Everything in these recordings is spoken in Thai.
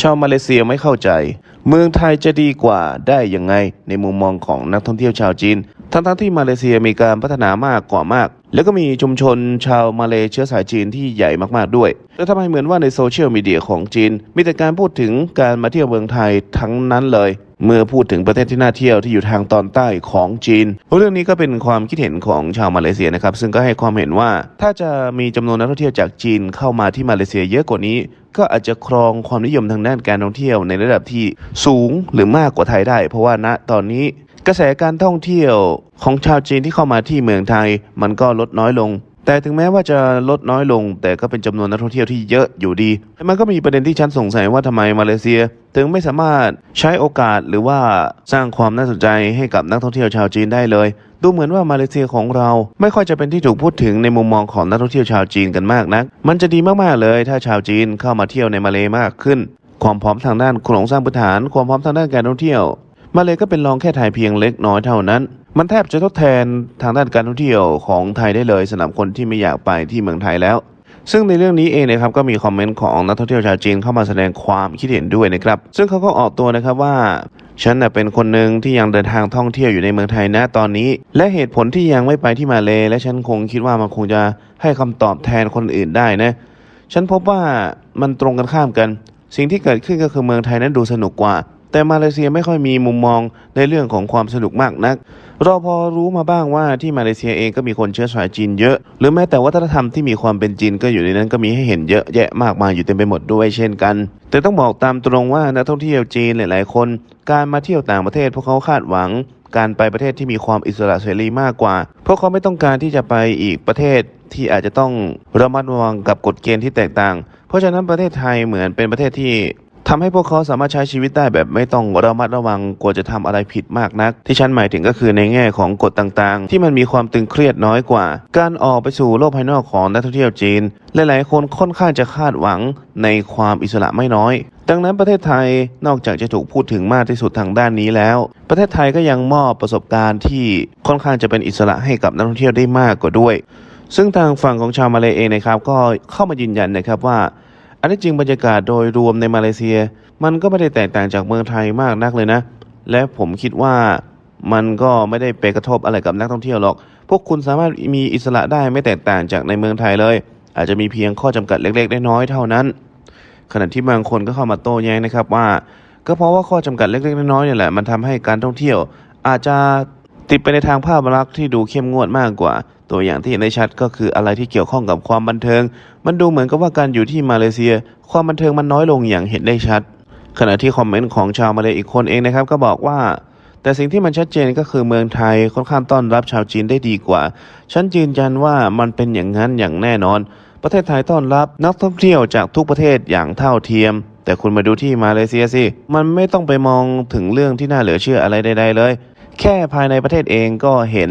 ชาวมาเลเซียไม่เข้าใจ เมืองไทยจะดีกว่าได้ยังไงในมุมมองของนักท่องเที่ยวชาวจีน ทั้งๆที่มาเลเซียมีการพัฒนามากกว่ามาก แล้วก็มีชุมชนชาวมาเลเชื้อสายจีนที่ใหญ่มากๆด้วยแต่ทำไมเหมือนว่าในโซเชียลมีเดียของจีน มีแต่การพูดถึงการมาเที่ยวเมืองไทยทั้งนั้นเลย เมื่อพูดถึงประเทศที่น่าเที่ยวที่อยู่ทางตอนใต้ของจีน เรื่องนี้ก็เป็นความคิดเห็นของชาวมาเลเซียนะครับ ซึ่งก็ให้ความเห็นว่าถ้าจะมีจำนวนนักท่องเที่ยวจากจีนเข้ามาที่มาเลเซียเยอะกว่านี้ ก็อาจจะครองความนิยมทางด้านการท่องเที่ยวในระดับที่สูงหรือมากกว่าไทยได้ เพราะว่าณตอนนี้กระแสการท่องเที่ยวของชาวจีนที่เข้ามาที่เมืองไทย มันก็ลดน้อยลง แต่ถึงแม้ว่าจะลดน้อยลง แต่ก็เป็นจำนวนนักท่องเที่ยวที่เยอะอยู่ดี แต่มันก็มีประเด็นที่ฉันสงสัยว่าทำไมมาเลเซีย ถึงไม่สามารถใช้โอกาสหรือว่าสร้างความน่าสนใจให้กับนักท่องเที่ยวชาวจีนได้เลย ดูเหมือนว่ามาเลเซียของเราไม่ค่อยจะเป็นที่ถูกพูดถึงในมุมมองของนักท่องเที่ยวชาวจีนกันมากนัก มันจะดีมากๆเลย ถ้าชาวจีนเข้ามาเที่ยวในมาเลมากขึ้น ความพร้อมทางด้านโครงสร้างพื้นฐาน ความพร้อมทางด้านการท่องเที่ยว มาเลยก็เป็นรองแค่ไทยเพียงเล็กน้อยเท่านั้น มันแทบจะทดแทนทางด้านการท่องเที่ยวของไทยได้เลยสำหรับคนที่ไม่อยากไปที่เมืองไทยแล้ว ซึ่งในเรื่องนี้เองนะครับก็มีคอมเมนต์ของนักท่องเที่ยวชาวจีนเข้ามาแสดงความคิดเห็นด้วยนะครับซึ่งเขาก็ออกตัวนะครับว่าฉันเป็นคนหนึ่งที่ยังเดินทางท่องเที่ยวอยู่ในเมืองไทยนะตอนนี้ และเหตุผลที่ยังไม่ไปที่มาเลและฉันคงคิดว่ามันคงจะให้คำตอบแทนคนอื่นได้นะ ฉันพบว่ามันตรงกันข้ามกัน สิ่งที่เกิดขึ้นก็คือเมืองไทยนั้นดูสนุกกว่า แต่มาเลเซียไม่ค่อยมีมุมมองในเรื่องของความสนุกมากนัก เราพอรู้มาบ้างว่าที่มาเลเซียเองก็มีคนเชื้อสายจีนเยอะ หรือแม้แต่วัฒนธรรมที่มีความเป็นจีนก็อยู่ในนั้นก็มีให้เห็นเยอะแยะมากมายอยู่เต็มไปหมดด้วยเช่นกัน แต่ต้องบอกตามตรงว่านักท่องเที่ยวจีนหลาย ๆ คน การมาเที่ยวต่างประเทศพวกเขาคาดหวัง การไปประเทศที่มีความอิสระเสรีมากกว่าเพราะเขาไม่ต้องการที่จะไปอีกประเทศที่อาจจะต้องระมัดระวังกับกฎเกณฑ์ที่แตกต่าง เพราะฉะนั้นประเทศไทยเหมือนเป็นประเทศที่ ทำให้พวกเขาสามารถใช้ชีวิตได้แบบไม่ต้องระมัดระวังกลัวจะทำอะไรผิดมากนัก ที่ฉันหมายถึงก็คือในแง่ของกฎต่างๆ ที่มันมีความตึงเครียดน้อยกว่า การออกไปสู่โลกภายนอกของนักท่องเที่ยวจีน หลายๆ คนค่อนข้างจะคาดหวังในความอิสระไม่น้อย ดังนั้นประเทศไทยนอกจากจะถูกพูดถึงมากที่สุดทางด้านนี้แล้ว ประเทศไทยก็ยังมอบประสบการณ์ที่ค่อนข้างจะเป็นอิสระให้กับนักท่องเที่ยวได้มากกว่าด้วย ซึ่งทางฝั่งของชาวมาเลเองนะครับก็เข้ามายืนยันนะครับว่า อันที่จริงบรรยากาศโดยรวมในมาเลเซีย มันก็ไม่ได้แตกต่างจากเมืองไทยมากนักเลยนะ และผมคิดว่ามันก็ไม่ได้ไปกระทบอะไรกับนักท่องเที่ยวหรอก พวกคุณสามารถมีอิสระได้ไม่แตกต่างจากในเมืองไทยเลย อาจจะมีเพียงข้อจำกัดเล็กๆน้อยๆเท่านั้น ขณะที่บางคนก็เข้ามาโต้แย้งนะครับว่า ก็เพราะว่าข้อจำกัดเล็กๆน้อยๆเนี่ยแหละมันทำให้การท่องเที่ยว อาจจะติดไปในทางภาพลักษณ์ที่ดูเข้มงวดมากกว่า ตัวอย่างที่เห็นได้ชัดก็คืออะไรที่เกี่ยวข้องกับความบันเทิง มันดูเหมือนกับว่าการอยู่ที่มาเลเซีย ความบันเทิงมันน้อยลงอย่างเห็นได้ชัด ขณะที่คอมเมนต์ของชาวมาเลอีกคนเองนะครับ ก็บอกว่า แต่สิ่งที่มันชัดเจนก็คือเมืองไทยค่อนข้างต้อนรับชาวจีนได้ดีกว่า ฉันยืนยันว่ามันเป็นอย่างนั้นอย่างแน่นอน ประเทศไทยต้อนรับนักท่องเที่ยวจากทุกประเทศอย่างเท่าเทียม แต่คุณมาดูที่มาเลเซียสิ มันไม่ต้องไปมองถึงเรื่องที่น่าเหลือเชื่ออะไรใดๆเลย แค่ภายในประเทศเองก็เห็น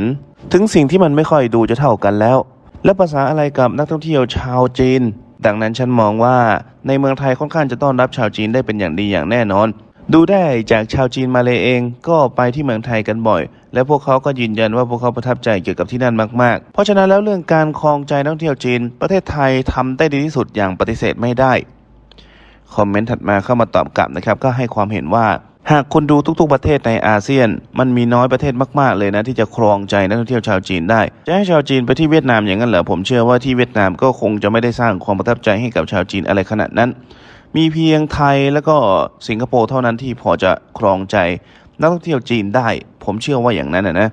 ถึงสิ่งที่มันไม่ค่อยดูจะเท่ากันแล้ว และภาษาอะไรกับนักท่องเที่ยวชาวจีน ดังนั้นฉันมองว่าในเมืองไทยค่อนข้างจะต้อนรับชาวจีนได้เป็นอย่างดีอย่างแน่นอน ดูได้จากชาวจีนมาเลยเองก็ไปที่เมืองไทยกันบ่อย และพวกเขาก็ยืนยันว่าพวกเขาประทับใจเกี่ยวกับที่นั่นมากๆ เพราะฉะนั้นแล้วเรื่องการครองใจนักท่องเที่ยวจีน ประเทศไทยทำได้ดีที่สุดอย่างปฏิเสธไม่ได้คอมเมนต์ถัดมาเข้ามาตอบกลับนะครับก็ให้ความเห็นว่า หากคุณดูทุกๆประเทศในอาเซียน มันมีน้อยประเทศมากๆเลยนะ ที่จะครองใจนักท่องเที่ยวชาวจีนได้ จะให้ชาวจีนไปที่เวียดนามอย่างนั้นเหรอผมเชื่อว่าที่เวียดนามก็คงจะไม่ได้สร้างความประทับใจให้กับชาวจีนอะไรขนาดนั้น มีเพียงไทยแล้วก็สิงคโปร์เท่านั้นที่พอจะครองใจนักท่องเที่ยวจีนได้ ผมเชื่อว่าอย่างนั้นนะนะ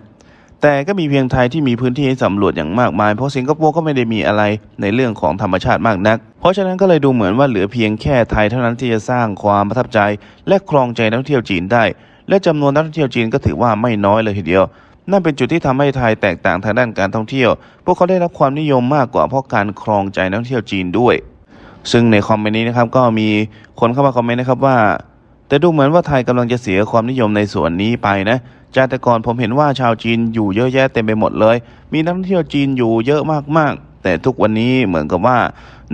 แต่ก็มีเพียงไทยที่มีพื้นที่ให้สำรวจอย่างมากมาย เพราะสิงคโปร์ก็ไม่ได้มีอะไรในเรื่องของธรรมชาติมากนัก เพราะฉะนั้นก็เลยดูเหมือนว่าเหลือเพียงแค่ไทยเท่านั้นที่จะสร้างความประทับใจ และครองใจนักท่องเที่ยวจีนได้ และจำนวนนักท่องเที่ยวจีนก็ถือว่าไม่น้อยเลยทีเดียว นั่นเป็นจุดที่ทำให้ไทยแตกต่างทางด้านการท่องเที่ยว พวกเขาได้รับความนิยมมากกว่าเพราะการครองใจนักท่องเที่ยวจีนด้วย ซึ่งในคอมเมนต์นี้นะครับก็มีคนเข้ามาคอมเมนต์นะครับว่า แต่ดูเหมือนว่าไทยกำลังจะเสียความนิยมในส่วนนี้ไปนะ จากแต่ก่อนผมเห็นว่าชาวจีนอยู่เยอะแยะเต็มไปหมดเลย มีนักท่องเที่ยวจีนอยู่เยอะมากๆ แต่ทุกวันนี้เหมือนกับว่า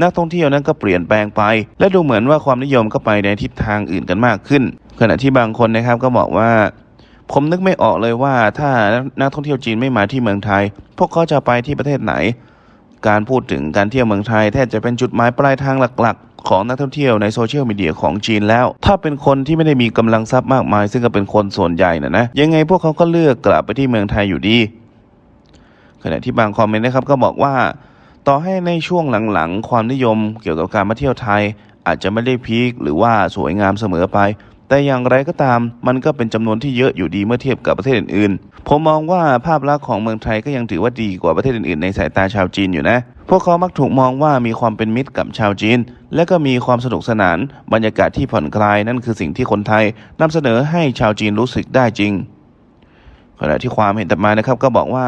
นักท่องเที่ยวนั้นก็เปลี่ยนแปลงไป และดูเหมือนว่าความนิยมก็ไปในทิศทางอื่นกันมากขึ้น ขณะที่บางคนนะครับก็บอกว่า ผมนึกไม่ออกเลยว่าถ้านักท่องเที่ยวจีนไม่มาที่เมืองไทย พวกเขาจะไปที่ประเทศไหน การพูดถึงการเที่ยวเมืองไทยแทบจะเป็นจุดหมายปลายทางหลักๆ ของนักท่องเที่ยวในโซเชียลมีเดียของจีนแล้ว ถ้าเป็นคนที่ไม่ได้มีกำลังทรัพย์มากมาย ซึ่งก็เป็นคนส่วนใหญ่นะนะยังไงพวกเขาก็เลือกกลับไปที่เมืองไทยอยู่ดี ขณะที่บางคอมเมนต์นะครับก็บอกว่า ต่อให้ในช่วงหลังๆ ความนิยมเกี่ยวกับการมาเที่ยวไทย อาจจะไม่ได้พีคหรือว่าสวยงามเสมอไป แต่อย่างไรก็ตาม มันก็เป็นจำนวนที่เยอะอยู่ดีเมื่อเทียบกับประเทศอื่นๆ ผมมองว่าภาพลักษณ์ของเมืองไทยก็ยังถือว่าดีกว่าประเทศอื่นๆ ในสายตาชาวจีนอยู่นะ พวกเขามักถูกมองว่ามีความเป็นมิตรกับชาวจีน และก็มีความสนุกสนาน บรรยากาศที่ผ่อนคลายนั่นคือสิ่งที่คนไทยนำเสนอให้ชาวจีนรู้สึกได้จริง ขณะที่ความเห็นต่อมานะครับก็บอกว่า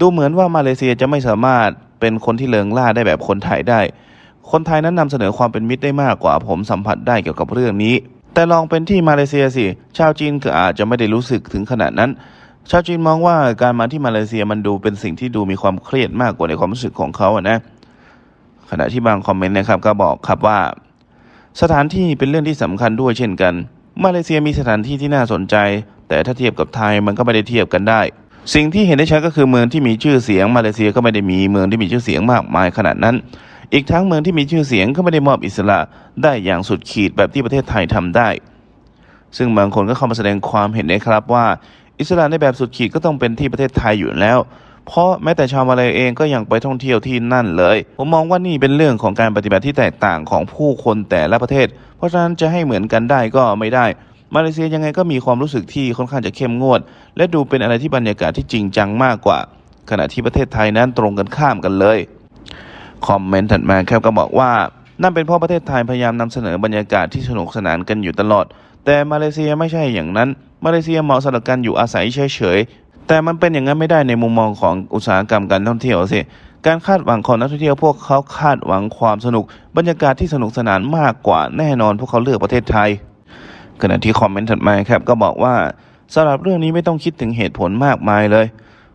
ดูเหมือนว่ามาเลเซียจะไม่สามารถเป็นคนที่เลิงล่าได้แบบคนไทยได้ คนไทยนั้นนำเสนอความเป็นมิตรได้มากกว่าผมสัมผัสได้เกี่ยวกับเรื่องนี้ แต่ลองเป็นที่มาเลเซียสิ ชาวจีนก็อาจจะไม่ได้รู้สึกถึงขนาดนั้น ชาวจีนมองว่าการมาที่มาเลเซียมันดูเป็นสิ่งที่ดูมีความเครียดมากกว่าในความรู้สึกของเขาอะนะ ขณะที่บางคอมเมนต์นะครับก็บอกครับว่า สถานที่เป็นเรื่องที่สำคัญด้วยเช่นกัน มาเลเซียมีสถานที่ที่น่าสนใจ แต่ถ้าเทียบกับไทยมันก็ไม่ได้เทียบกันได้ สิ่งที่เห็นได้ชัดก็คือเมืองที่มีชื่อเสียงมาเลเซียก็ไม่ได้มีเมืองที่มีชื่อเสียงมากมายขนาดนั้น อีกทั้งเมืองที่มีชื่อเสียงก็ไม่ได้มอบอิสระได้อย่างสุดขีดแบบที่ประเทศไทยทำได้ ซึ่งบางคนก็เข้ามาแสดงความเห็นนะครับว่า อิสระในแบบสุดขีดก็ต้องเป็นที่ประเทศไทยอยู่แล้ว เพราะแม้แต่ชาวมาเลเองก็ยังไปท่องเที่ยวที่นั่นเลย ผมมองว่านี่เป็นเรื่องของการปฏิบัติที่แตกต่างของผู้คนแต่ละประเทศ เพราะฉะนั้นจะให้เหมือนกันได้ก็ไม่ได้มาเลเซียยังไงก็มีความรู้สึกที่ค่อนข้างจะเข้มงวด และดูเป็นอะไรที่บรรยากาศที่จริงจังมากกว่า ขณะที่ประเทศไทยนั้นตรงกันข้ามกันเลย คอมเมนต์ถัดมาครับก็บอกว่านั่นเป็นเพราะประเทศไทยพยายามนำเสนอบรรยากาศที่สนุกสนานกันอยู่ตลอด แต่มาเลเซียไม่ใช่อย่างนั้น มาเลเซียเหมาะสำหรับการอยู่อาศัยเฉยๆแต่มันเป็นอย่างนั้นไม่ได้ในมุมมองของอุตสาหกรรมการท่องเที่ยวสิการคาดหวังของนักท่องเที่ยวพวกเขาคาดหวังความสนุก บรรยากาศที่สนุกสนานมากกว่าแน่นอน พวกเขาเลือกประเทศไทยขณะที่คอมเมนต์ถัดมาครับก็บอกว่าสำหรับเรื่องนี้ไม่ต้องคิดถึงเหตุผลมากมายเลย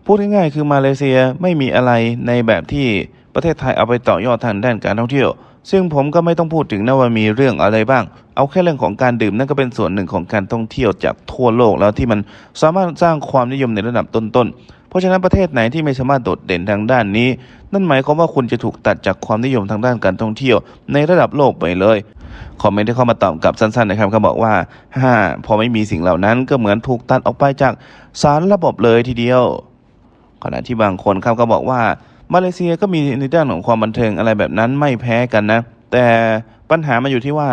พูดง่ายๆคือมาเลเซียไม่มีอะไรในแบบที่ ประเทศไทยเอาไปต่อยอดทางด้านการท่องเที่ยว ซึ่งผมก็ไม่ต้องพูดถึงนะว่ามีเรื่องอะไรบ้าง เอาแค่เรื่องของการดื่มนั่นก็เป็นส่วนหนึ่งของการท่องเที่ยวจากทั่วโลกแล้วที่มันสามารถสร้างความนิยมในระดับต้นๆ เพราะฉะนั้นประเทศไหนที่ไม่สามารถโดดเด่นทางด้านนี้ นั่นหมายความว่าคุณจะถูกตัดจากความนิยมทางด้านการท่องเที่ยว ในระดับโลกไปเลยคอมเมนต์ที่เข้ามาตอบกลับสั้นๆนะครับก็บอกว่าฮ่าพอไม่มีสิ่งเหล่านั้นก็เหมือนถูกตัดออกไปจากสารระบบเลยทีเดียวขณะที่บางคนครับก็บอกว่า มาเลเซียก็มีในด้านของความบันเทิงอะไรแบบนั้นไม่แพ้กันนะ แต่ปัญหามาอยู่ที่ว่า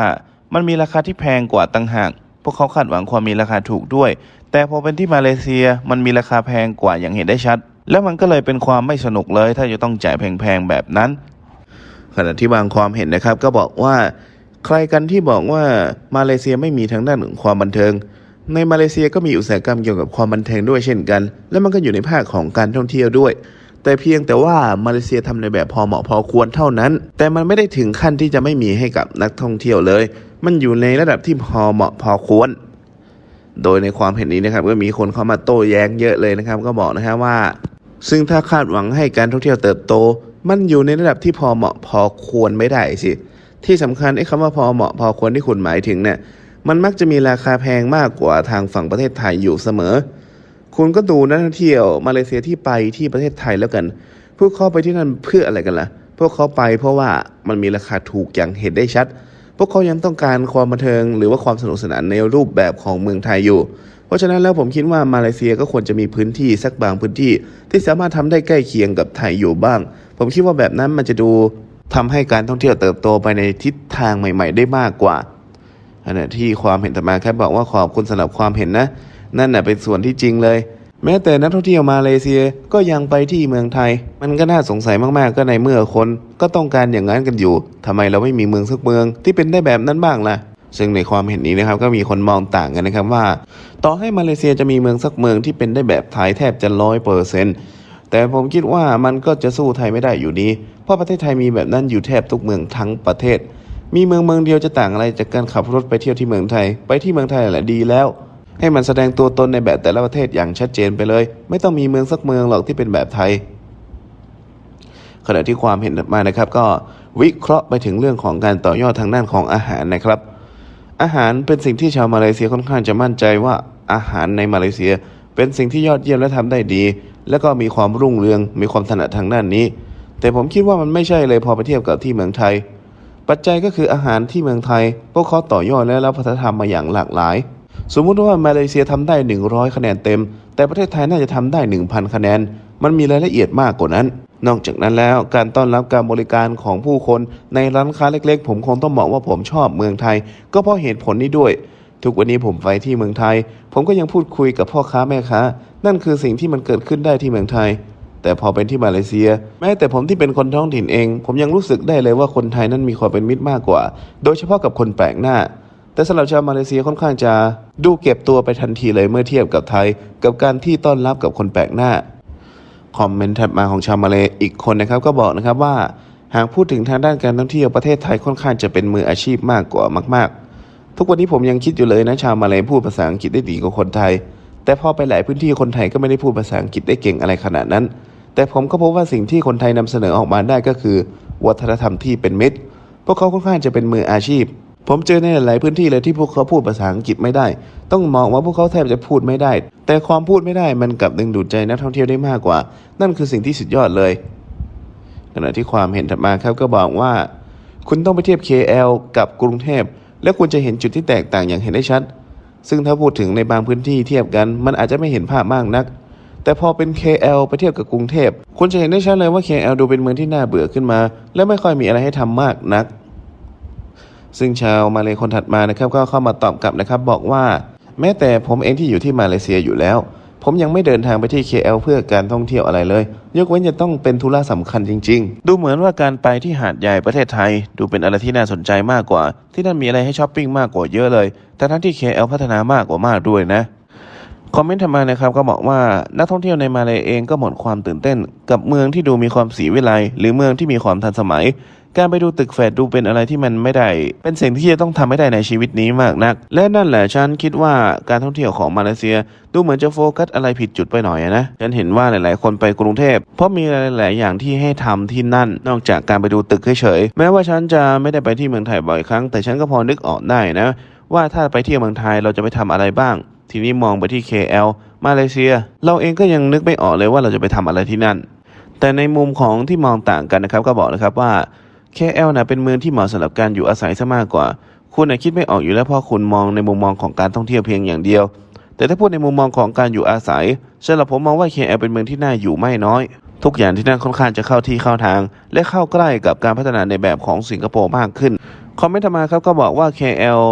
มันมีราคาที่แพงกว่าต่างหาก พวกเขาคาดหวังความมีราคาถูกด้วย แต่พอเป็นที่มาเลเซียมันมีราคาแพงกว่าอย่างเห็นได้ชัด แล้วมันก็เลยเป็นความไม่สนุกเลย ถ้าจะต้องจ่ายแพงๆแบบนั้น ขณะที่บางความเห็นนะครับ ก็บอกว่า ใครกันที่บอกว่ามาเลเซียไม่มีทางด้านของความบันเทิง ในมาเลเซียก็มีอุตสาหกรรมเกี่ยวกับความบันเทิงด้วยเช่นกัน และมันก็อยู่ในภาคของการท่องเที่ยวด้วย แต่เพียงแต่ว่ามาเลเซียทำในแบบพอเหมาะพอควรเท่านั้น แต่มันไม่ได้ถึงขั้นที่จะไม่มีให้กับนักท่องเที่ยวเลย มันอยู่ในระดับที่พอเหมาะพอควร โดยในความเห็นนี้นะครับก็มีคนเข้ามาโต้แย้งเยอะเลยนะครับ ก็บอกนะครับว่า ซึ่งถ้าคาดหวังให้การท่องเที่ยวเติบโต มันอยู่ในระดับที่พอเหมาะพอควรไม่ได้สิที่สำคัญไอ้คำว่าพอเหมาะพอควรที่คุณหมายถึงเนี่ยมันมักจะมีราคาแพงมากกว่าทางฝั่งประเทศไทยอยู่เสมอ คุณก็ดูนักท่องเที่ยวมาเลเซียที่ไปที่ประเทศไทยแล้วกัน พวกเขาไปที่นั่นเพื่ออะไรกันล่ะ พวกเขาไปเพราะว่ามันมีราคาถูกอย่างเห็นได้ชัด พวกเขายังต้องการความบันเทิงหรือว่าความสนุกสนานในรูปแบบของเมืองไทยอยู่ เพราะฉะนั้นแล้วผมคิดว่ามาเลเซียก็ควรจะมีพื้นที่สักบางพื้นที่ ที่สามารถทำได้ใกล้เคียงกับไทยอยู่บ้าง ผมคิดว่าแบบนั้นมันจะดูทำให้การท่องเที่ยวเติบโตไปในทิศทางใหม่ ๆ ได้มากกว่าขณะที่ความเห็นต่อมาแค่บอกว่าขอบคุณสำหรับความเห็นนะ นั่นน่ะเป็นส่วนที่จริงเลย แม้แต่นักท่องเที่ยวมาเลเซียก็ยังไปที่เมืองไทย มันก็น่าสงสัยมากๆก็ในเมื่อคน ก็ต้องการอย่างนั้นกันอยู่ทำไมเราไม่มีเมืองสักเมืองที่เป็นได้แบบนั้นบ้างล่ะซึ่งในความเห็นนี้นะครับก็มีคนมองต่างกันนะครับว่า ต่อให้มาเลเซียจะมีเมืองสักเมืองที่เป็นได้แบบไทยแทบจะร้อยเปอร์เซ็นต์แต่ผมคิดว่ามันก็จะสู้ไทยไม่ได้อยู่ดี เพราะประเทศไทยมีแบบนั้นอยู่แทบทุกเมืองทั้งประเทศ มีเมืองเมืองเดียวจะต่างอะไรจากการขับรถไปเที่ยวที่เมืองไทย ไปที่เมืองไทยแหละดีแล้ว ให้มันแสดงตัวตนในแบบแต่ละประเทศอย่างชัดเจนไปเลย ไม่ต้องมีเมืองสักเมืองหรอกที่เป็นแบบไทย ขณะที่ความเห็นมานะครับ ก็วิเคราะห์ไปถึงเรื่องของการต่อยอดทางด้านของอาหารนะครับ อาหารเป็นสิ่งที่ชาวมาเลเซียค่อนข้างจะมั่นใจว่าอาหารในมาเลเซีย เป็นสิ่งที่ยอดเยี่ยมและทำได้ดี แล้วก็มีความรุ่งเรืองมีความถนัดทางด้านนี้ แต่ผมคิดว่ามันไม่ใช่เลยพอไปเทียบกับที่เมืองไทย ปัจจัยก็คืออาหารที่เมืองไทย พวกเขาต่อยอดและรับวัฒนธรรมมาอย่างหลากหลาย สมมุติว่ามาเลเซียทำได้ 100 คะแนนเต็ม แต่ประเทศไทยน่าจะทำได้ 1,000 คะแนน มันมีรายละเอียดมากกว่านั้น นอกจากนั้นแล้วการต้อนรับการบริการของผู้คนในร้านค้าเล็กๆ ผมคงต้องบอกว่าผมชอบเมืองไทย ก็เพราะเหตุผลนี้ด้วย ทุกวันนี้ผมไปที่เมืองไทย ผมก็ยังพูดคุยกับพ่อค้าแม่ค้า นั่นคือสิ่งที่มันเกิดขึ้นได้ที่เมืองไทย แต่พอเป็นที่มาเลเซีย แม้แต่ผมที่เป็นคนท้องถิ่นเอง ผมยังรู้สึกได้เลยว่าคนไทยนั้นมีความเป็นมิตรมากกว่า โดยเฉพาะกับคนแปลกหน้า แต่สำหรับชาวมาเลเซียค่อนข้างจะดูเก็บตัวไปทันทีเลยเมื่อเทียบกับไทย กับการที่ต้อนรับกับคนแปลกหน้า คอมเมนต์ถัดมาของชาวมาเลอีกคนนะครับก็บอกนะครับว่า หากพูดถึงทางด้านการท่องเที่ยวประเทศไทยค่อนข้างจะเป็นมืออาชีพมากกว่ามาก ๆ ทุกวันนี้ผมยังคิดอยู่เลยนะชาวมาเลพูดภาษาอังกฤษได้ดีกว่าคนไทย แต่พอไปหลายพื้นที่คนไทยก็ไม่ได้พูดภาษาอังกฤษได้เก่งอะไรขนาดนั้น แต่ผมก็พบว่าสิ่งที่คนไทยนำเสนอออกมาได้ก็คือ วัฒนธรรมที่เป็นมิตร พวกเขาค่อนข้างจะเป็นมืออาชีพ ผมเจอในหลายพื้นที่เลยที่พวกเขาพูดภาษาอังกฤษไม่ได้ ต้องมองว่าพวกเขาแทบจะพูดไม่ได้ แต่ความพูดไม่ได้มันกลับดึงดูดใจนักท่องเที่ยวได้มากกว่า นั่นคือสิ่งที่สุดยอดเลยขณะที่ความเห็นถัดมาครับก็บอกว่า คุณต้องไปเทียบ KL กับกรุงเทพ แล้วคุณจะเห็นจุดที่แตกต่างอย่างเห็นได้ชัด ซึ่งถ้าพูดถึงในบางพื้นที่เทียบกัน มันอาจจะไม่เห็นภาพมากนัก แต่พอเป็น KL ไปเทียบกับกรุงเทพ คุณจะเห็นได้ชัดเลยว่า KL ดูเป็นเมืองที่น่าเบื่อขึ้นมา และไม่ค่อยมีอะไรให้ทำมากนัก ซึ่งชาวมาเลยคนถัดมานะครับก็เข้ามาตอบกลับนะครับ บอกว่า แม้แต่ผมเองที่อยู่ที่มาเลเซียอยู่แล้ว ผมยังไม่เดินทางไปที่ KL เพื่อการท่องเที่ยวอะไรเลย ยกเว้นจะต้องเป็นธุระสำคัญจริง ๆ ดูเหมือนว่าการไปที่หาดใหญ่ประเทศไทย ดูเป็นอะไรที่น่าสนใจมากกว่า ที่นั่นมีอะไรให้ช้อปปิ้งมากกว่าเยอะเลยแต่ทั้งที่ KL พัฒนามากกว่ามากด้วยนะคอมเมนต์ถัดมานะครับก็บอกว่านักท่องเที่ยวในมาเลเองก็หมดความตื่นเต้น กับเมืองที่ดูมีความสีวิไลหรือเมืองที่มีความทันสมัย การไปดูตึกแฝดดูเป็นอะไรที่มันไม่ได้ เป็นสิ่งที่จะต้องทำให้ได้ในชีวิตนี้มากนัก และนั่นแหละฉันคิดว่าการท่องเที่ยวของมาเลเซีย ดูเหมือนจะโฟกัสอะไรผิดจุดไปหน่อยนะ ฉันเห็นว่าหลาย ๆ คนไปกรุงเทพ เพราะมีหลาย ๆ อย่างที่ให้ทำที่นั่น นอกจากการไปดูตึกเฉย ๆ แม้ว่าฉันจะไม่ได้ไปที่เมืองไทยบ่อยครั้ง แต่ฉันก็พอนึกออกได้นะ ว่าถ้าไปเที่ยวเมืองไทยเราจะไปทำอะไรบ้าง ทีนี้มองไปที่ KL มาเลเซีย เราเองก็ยังนึกไม่ออกเลยว่าเราจะไปทำอะไรที่นั่น แต่ในมุมของที่มองต่างกันนะครับก็บอกนะครับว่า KL นะเป็นเมืองที่เหมาะสำหรับการอยู่อาศัยซะมากกว่า คุณนะคิดไม่ออกอยู่แล้วเพราะคุณมองในมุมมองของการท่องเที่ยวเพียงอย่างเดียว แต่ถ้าพูดในมุมมองของการอยู่อาศัยสำหรับผมมองว่า KL เป็นเมืองที่น่าอยู่ไม่น้อย ทุกอย่างที่นั่นค่อนข้างจะเข้าที่เข้าทาง และเข้าใกล้กับการพัฒนาในแบบของสิงคโปร์มากขึ้นคอมเมนต์มาครับก็บอกว่า KL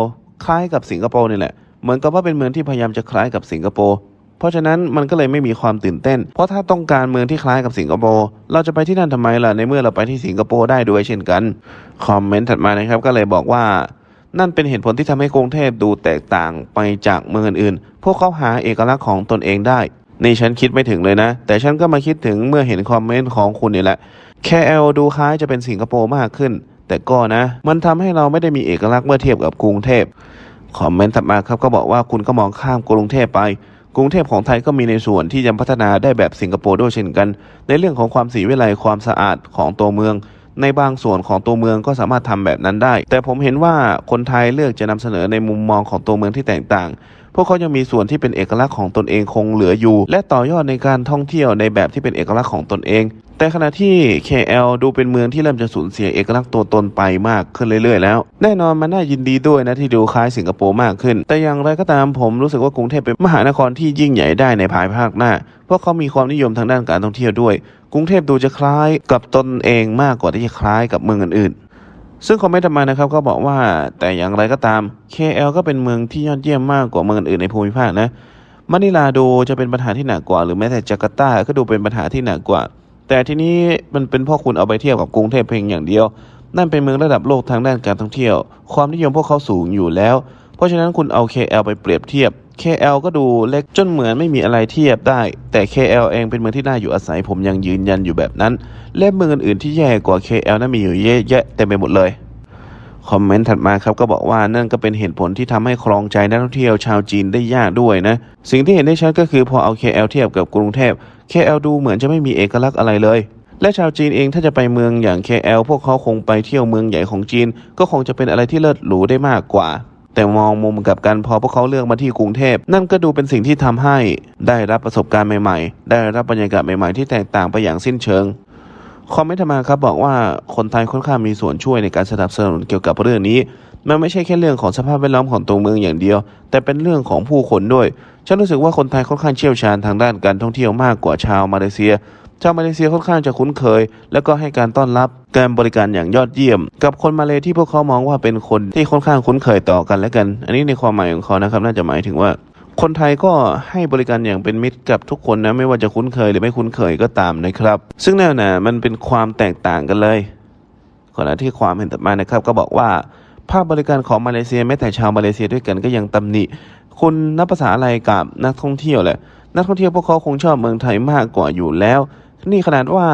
คล้ายกับสิงคโปร์นี่แหละ เหมือนกับว่าเป็นเมืองที่พยายามจะคล้ายกับสิงคโปร์ เพราะฉะนั้นมันก็เลยไม่มีความตื่นเต้น เพราะถ้าต้องการเมืองที่คล้ายกับสิงคโปร์เราจะไปที่นั่นทำไมล่ะในเมื่อเราไปที่สิงคโปร์ได้ด้วยเช่นกันคอมเมนต์ถัดมานะครับก็เลยบอกว่านั่นเป็นเหตุผลที่ทำให้กรุงเทพดูแตกต่างไปจากเมืองอื่นๆ พวกเขาหาเอกลักษณ์ของตนเองได้ นี่ฉันคิดไม่ถึงเลยนะ แต่ฉันก็มาคิดถึงเมื่อเห็นคอมเมนต์ของคุณนี่แหละ KL ดูคล้ายจะเป็นสิงคโปร์มากขึ้น แต่ก็นะ มันทำให้เราไม่ได้มีเอกลักษณ์เมื่อเทียบกับกรุงเทพ คอมเมนต์ถัดมาครับก็บอกว่าคุณก็มองข้ามกรุงเทพไป กรุงเทพของไทยก็มีในส่วนที่ยังพัฒนาได้แบบสิงคโปร์ด้วยเช่นกัน ในเรื่องของความสีวิไลความสะอาดของตัวเมือง ในบางส่วนของตัวเมืองก็สามารถทำแบบนั้นได้ แต่ผมเห็นว่าคนไทยเลือกจะนำเสนอในมุมมองของตัวเมืองที่แตกต่าง พวกเขายังมีส่วนที่เป็นเอกลักษณ์ของตนเองคงเหลืออยู่ และต่อยอดในการท่องเที่ยวในแบบที่เป็นเอกลักษณ์ของตนเอง แต่ขณะที่ KL ดูเป็นเมืองที่เริ่มจะสูญเสียเอกลักษณ์ตัวตนไปมากขึ้นเรื่อยๆแล้ว แน่นอนมันน่ายินดีด้วยนะที่ดูคล้ายสิงคโปร์มากขึ้น แต่อย่างไรก็ตามผมรู้สึกว่ากรุงเทพเป็นมหานครที่ยิ่งใหญ่ได้ในภายภาคหน้า เพราะเขามีความนิยมทางด้านการท่องเที่ยวด้วย กรุงเทพดูจะคล้ายกับตนเองมากกว่าที่จะคล้ายกับเมืองอื่นๆซึ่งคอมเมนต์ถัดมานะครับก็บอกว่าแต่อย่างไรก็ตาม KL ก็เป็นเมืองที่ยอดเยี่ยมมากกว่าเมืองอื่นในภูมิภาคนะมะนิลาดูจะเป็นปัญหาที่หนักกว่า หรือแม้แต่จาการ์ตาก็ดูเป็นปัญหาที่หนักกว่า แต่ทีนี้มันเป็นเพ่อคุณเอาไปเทียบกับกรุงเทพเพียงอย่างเดียว นั่นเป็นเมืองระดับโลกทางด้านการท่องเที่ยว ความนิยมพวกเขาสูงอยู่แล้ว เพราะฉะนั้นคุณเอา KL ไปเปรียบเทียบ KL ก็ดูเล็กจนเหมือนไม่มีอะไรเทียบได้ แต่ KL เองเป็นเมืองที่น่าอยู่อาศัยผมยังยืนยันอยู่แบบนั้น และเมืองอื่นๆที่แย่กว่า KL นั้นมีอยู่เยอะแยะเต็มไปหมดเลย คอมเมนต์ถัดมาครับก็บอกว่านั่นก็เป็นเหตุผลที่ทำให้ครองใจนักท่องเที่ยวชาวจีนได้ยากด้วยนะ สิ่งที่เห็นได้ชัดก็คือพอเอา KL เทียบกับกรุงเทพ KL ดูเหมือนจะไม่มีเอกลักษณ์อะไรเลย และชาวจีนเองถ้าจะไปเมืองอย่าง KL พวกเขาคงไปเที่ยวเมืองใหญ่ของจีน ก็คงจะเป็นอะไรที่เลิศหรูได้มากกว่า แต่มองมุมกับกันพอพวกเขาเลือกมาที่กรุงเทพ นั่นก็ดูเป็นสิ่งที่ทำให้ ได้รับประสบการณ์ใหม่ๆ ได้รับบรรยากาศใหม่ๆที่แตกต่างไปอย่างสิ้นเชิง คอมเมนต์มาครับบอกว่าคนไทยค่อนข้างมีส่วนช่วยในการสนับสนุนเกี่ยวกับเรื่องนี้มันไม่ใช่แค่เรื่องของสภาพแวดล้อมของตัวเมืองอย่างเดียว แต่เป็นเรื่องของผู้คนด้วย ฉันรู้สึกว่าคนไทยค่อนข้างเชี่ยวชาญทางด้านการท่องเที่ยวมากกว่าชาวมาเลเซีย ชาวมาเลเซียค่อนข้างจะคุ้นเคย แล้วก็ให้การต้อนรับการบริการอย่างยอดเยี่ยม กับคนมาเลที่พวกเขามองว่าเป็นคนที่ค่อนข้างคุ้นเคยต่อกันและกัน อันนี้ในความหมายของเขานะครับน่าจะหมายถึงว่า คนไทยก็ให้บริการอย่างเป็นมิตรกับทุกคนนะไม่ว่าจะคุ้นเคยหรือไม่คุ้นเคยก็ตามนะครับ ซึ่งแน่นะมันเป็นความแตกต่างกันเลยขณะที่ความเห็นต่อมานะครับ ก็บอกว่าภาพบริการของมาเลเซียแม้แต่ชาวมาเลเซียด้วยกันก็ยังตำหนิคุณนับภาษาอะไรกับนักท่องเที่ยวแหละนักท่องเที่ยวพวกเขาคงชอบเมืองไทยมากกว่าอยู่แล้ว นี่ขนาดว่า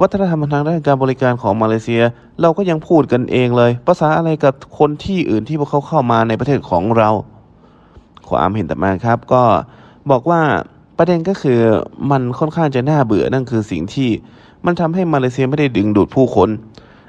วัฒนธรรมทางด้านการบริการของมาเลเซีย เราก็ยังพูดกันเองเลย ภาษาอะไรกับคนที่อื่นที่พวกเขาเข้ามาในประเทศของเรา ความเห็นต่อมาครับ ก็บอกว่าประเด็นก็คือมันค่อนข้างจะน่าเบื่อนั่นคือสิ่งที่มันทำให้มาเลเซียไม่ได้ดึงดูดผู้คน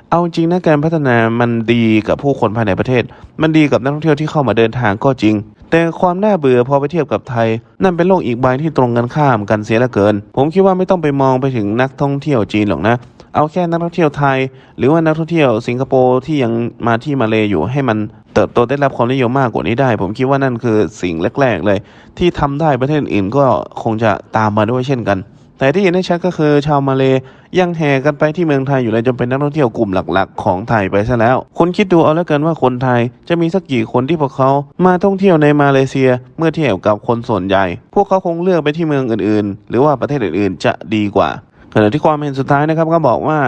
เอาจริงนะการพัฒนามันดีกับผู้คนภายในประเทศ มันดีกับนักท่องเที่ยวที่เข้ามาเดินทางก็จริง แต่ความน่าเบื่อพอไปเทียบกับไทย นั่นเป็นโลกอีกใบที่ตรงกันข้ามกันเสียเหลือเกิน ผมคิดว่าไม่ต้องไปมองไปถึงนักท่องเที่ยวจีนหรอกนะ เอาแค่นักท่องเที่ยวไทย หรือว่านักท่องเที่ยวสิงคโปร์ที่ยังมาที่มาเลอยู่ให้มัน เติบโตได้รับความนิยมมากกว่านี้ได้ ผมคิดว่านั่นคือสิ่งแรก ๆ เลย ที่ทำได้ประเทศอื่นก็คงจะตามมาด้วยเช่นกัน แต่ที่เห็นได้ชัดก็คือชาวมาเลยังแห่กันไปที่เมืองไทยอยู่เลยจนเป็นนักท่องเที่ยวกลุ่มหลักๆ ของไทยไปซะแล้วคุณคิดดูเอาแล้วกันว่าคนไทยจะมีสักกี่คนที่พวกเขามาท่องเที่ยวในมาเลเซียเมื่อเทียบกับคนส่วนใหญ่ พวกเขาคงเลือกไปที่เมืองอื่นๆ หรือว่าประเทศอื่นๆ จะดีกว่าขณะที่ความเห็นสุดท้ายนะครับก็บอกว่า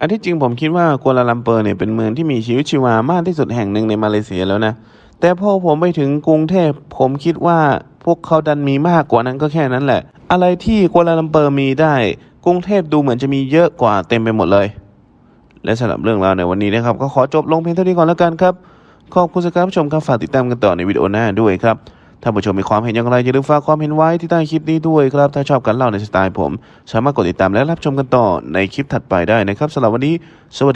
อันที่จริงผมคิดว่ากัวลาลัมเปอร์เนี่ยเป็นเมืองที่มีชีวิตชีวามากที่สุดแห่งหนึ่งในมาเลเซียแล้วนะ แต่พอผมไปถึงกรุงเทพผมคิดว่าพวกเขาดันมีมากกว่านั้นก็แค่นั้นแหละ อะไรที่กัวลาลัมเปอร์มีได้ กรุงเทพดูเหมือนจะมีเยอะกว่าเต็มไปหมดเลย และสำหรับเรื่องราวในวันนี้นะครับ ก็ขอจบลงเพียงเท่านี้ก่อนแล้วกันครับ ขอบคุณสำหรับผู้ชมครับฝากติดตามกันต่อในวิดีโอหน้าด้วยครับ ถ้าผู้ชมมีความเห็นอย่างไรอย่าลืมฝากความเห็นไว้ที่ใต้คลิปนี้ด้วยครับ ถ้าชอบการเล่าในสไตล์ผม สามารถกดติดตามและรับชมกันต่อในคลิปถัดไปได้นะครับสำหรับวันนี้สวัสดี